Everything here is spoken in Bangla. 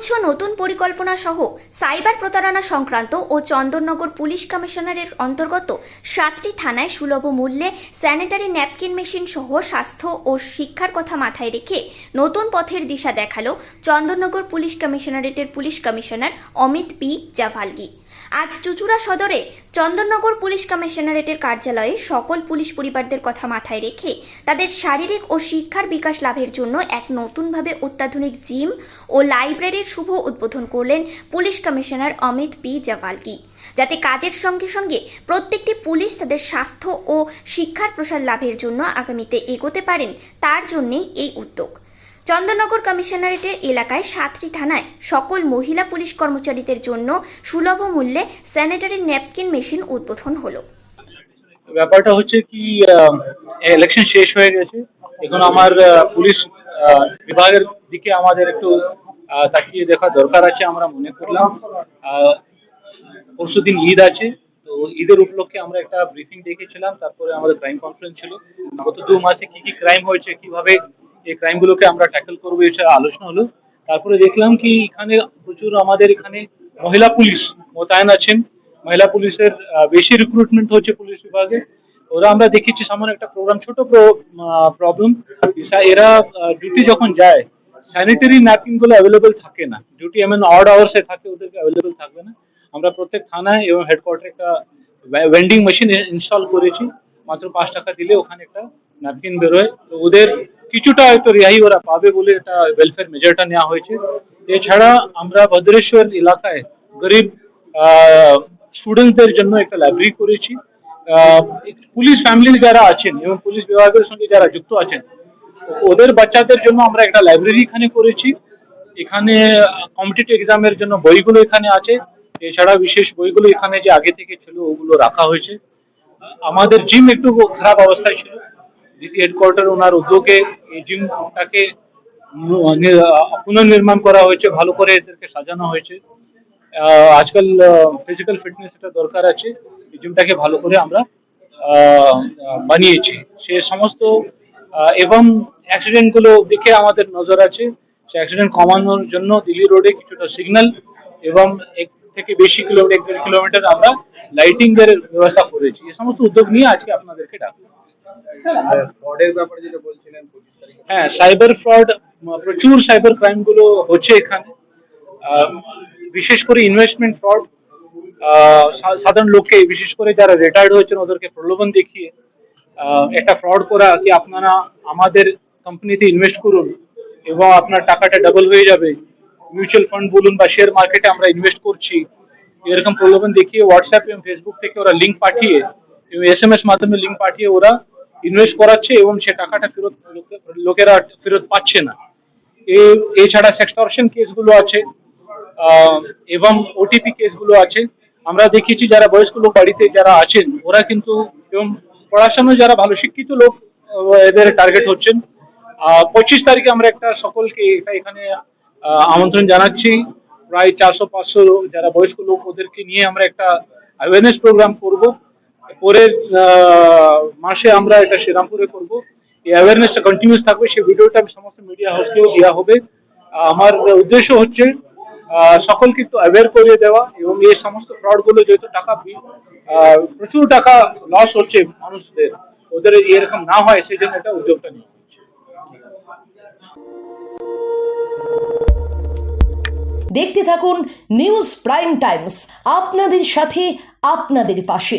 একগুচ্ছ নতুন পরিকল্পনা সহ সাইবার প্রতারণা সংক্রান্ত ও চন্দননগর পুলিশ কমিশনারের অন্তর্গত সাতটি থানায় সুলভ মূল্যে স্যানিটারি ন্যাপকিন মেশিন সহ স্বাস্থ্য ও শিক্ষার কথা মাথায় রেখে নতুন পথের দিশা দেখাল Chandannagar police কমিশনারেটের police commissioner Amit P Javalgi. আজ চুচুড়া সদরে চন্দননগর পুলিশ কমিশনারেটের কার্যালয়ে সকল পুলিশ পরিবারদের কথা মাথায় রেখে তাদের শারীরিক ও শিক্ষার বিকাশ লাভের জন্য এক নতুনভাবে অত্যাধুনিক জিম ও লাইব্রেরির শুভ উদ্বোধন করলেন police commissioner Amit P. Javalgi যাতে কাজের সঙ্গে সঙ্গে প্রত্যেকটি পুলিশ তাদের স্বাস্থ্য ও শিক্ষার প্রসার লাভের জন্য আগামীতে এগোতে পারেন, তার জন্যেই এই উদ্যোগ। চন্দননগর কমিশনারেটের এলাকায় সাতটি থানায় সকল মহিলা পুলিশ কর্মচারীদের জন্য সুলভ মূল্যে স্যানিটারি ন্যাপকিন মেশিন উদ্বোধন হলো। ব্যাপারটা হচ্ছে কি ইলেকশন শেষ হয়ে গেছে। এখন আমার পুলিশ বিভাগের দিকে আমাদের একটু তাকিয়ে দেখা দরকার আছে আমরা মনে করলাম। পরশু দিন ঈদ আছে, তো ঈদের উপলক্ষে আমরা একটা ব্রিফিং দেখেছিলাম, তারপরে আমাদের ক্রাইম কনফারেন্স ছিল। গত দু মাসে কি কি ক্রাইম হয়েছে, কীভাবে এই ক্রাইম গুলোকে আমরা ট্যাকল করব, এটা আলোচনা হলো। তারপরে দেখলাম কি এখানে প্রচুর আমাদের এখানে মহিলা পুলিশ মোতায়েন আছেন। মহিলা পুলিশের বেশি রিক্রুটমেন্ট হচ্ছে পুলিশ বিভাগে। ওরা আমরা দেখেছি সামনে একটা প্রোগ্রাম ছোট প্রবলেম এরা ডিউটি যখন যায় স্যানিটারি ন্যাপকিনগুলো অ্যাভেলেবল থাকে না। ডিউটি এমন অড আওয়ার্সে থাকে, ওদেরকে অ্যাভেলেবল থাকবে না। আমরা প্রত্যেক থানায় এবং হেডকোয়ার্টারে একটা ভেন্ডিং মেশিন ইনস্টল করেছি। মাত্র পাঁচ টাকা দিলে ওখানে একটা ন্যাপকিন বেরোয়। তো ওদের কিছুটা হয়তো রেহাই ওরা পাবে বলে এটা ওয়েলফেয়ার মেজারটা নেওয়া হয়েছে। এছাড়া আমরা ভদ্রেশ্বর এলাকায় গরিব স্টুডেন্টদের জন্য একটা লাইব্রেরি করেছি। পুলিশ ফ্যামিলি যারা আছেন এবং পুলিশ বিভাগের সঙ্গে যারা যুক্ত আছেন, ওদের বাচ্চাদের জন্য আমরা একটা লাইব্রেরি এখানে করেছি। এখানে কম্পিটিটিভ এক্সামের জন্য বইগুলো এখানে আছে। এছাড়া বিশেষ বইগুলো এখানে যে আগে থেকে ছিল, ওগুলো রাখা হয়েছে। আমাদের জিম একটু খারাপ অবস্থায় ছিল। হেডকোয়ার্টার ওনার উদ্যোগে এই জিমটাকে পুনর্নির্মাণ করা হয়েছে, ভালো করে এদেরকে সাজানো হয়েছে। আজকাল ফিজিক্যাল ফিটনেস এটা দরকার আছে। এই জিমটাকে ভালো করে আমরা বানিয়েছি। সে সমস্ত এবং অ্যাক্সিডেন্টগুলো দেখে আমাদের নজর আছে। সে অ্যাক্সিডেন্ট কমানোর জন্য দিল্লি রোডে কিছুটা সিগন্যাল এবং এক থেকে বেশি কিলোমিটার এক দেড় কিলোমিটার আমরা লাইটিং এর ব্যবস্থা করেছি। এই সমস্ত উদ্যোগ নিয়ে আজকে আপনাদেরকে ডাকবো হ্যাঁ সাইবার ফ্রড প্রচুর সাইবার ক্রাইমগুলো হচ্ছে এখানে। বিশেষ করে ইনভেস্টমেন্ট ফ্রড সাধারণ লোককে বিশেষ করে যারা রিটায়ার্ড হয়েছেন ওদেরকে প্রলোভন দেখিয়ে একটা ফ্রড করা কি আপনারা আমাদের কোম্পানিতে ইনভেস্ট করুন এবং আপনার টাকাটা ডাবল হয়ে যাবে। মিউচুয়াল ফান্ড বলুন বা শেয়ার মার্কেটে আমরা ইনভেস্ট করছি। এরকম প্রলোভন দেখিয়ে হোয়াটসঅ্যাপ এবং ফেসবুক থেকে ওরা লিঙ্ক পাঠিয়ে এবং এস এম এস মাধ্যমে লিঙ্ক পাঠিয়ে ওরা ইনভেস্ট করাচ্ছে এবং সে টাকাটা ফেরত লোকে- লোকেরা ফেরত পাচ্ছে না। এছাড়া সেক্সটরশন কেসগুলো আছে এবং ওটিপি কেসগুলো আছে। আমরা দেখেছি যারা বয়স্ক লোক বাড়িতে যারা আছেন, ওরা কিন্তু, এবং পড়াশোনা যারা ভালো শিক্ষিত লোক এদের টার্গেট হচ্ছেন। পঁচিশ তারিখে আমরা একটা সকলকে এটা এখানে আমন্ত্রণ জানাচ্ছি। প্রায় চারশো পাঁচশো যারা বয়স্ক লোক ওদেরকে নিয়ে আমরা একটা অ্যাওয়ারনেস প্রোগ্রাম করব। পরের মাসে আমরা এটা শ্রীরামপুরে করব। এই অ্যাওয়ারনেসটা কন্টিনিউস থাকবে। সেই ভিডিওটা আমি সমস্ত মিডিয়া হাউসকেও দেওয়া হবে। আমার উদ্দেশ্য হচ্ছে সকলকে একটু অ্যাওয়ার করে দেওয়া এবং এই সমস্ত ফ্রডগুলো যেহেতু টাকা প্রচুর টাকা লস হচ্ছে মানুষদের, ওদের এরকম না হয় সেই জন্য এটা উদ্যোগটা নেওয়া দেখতে থাকুন নিউজ প্রাইম টাইমস আপনাদের সাথে, আপনাদের পাশে।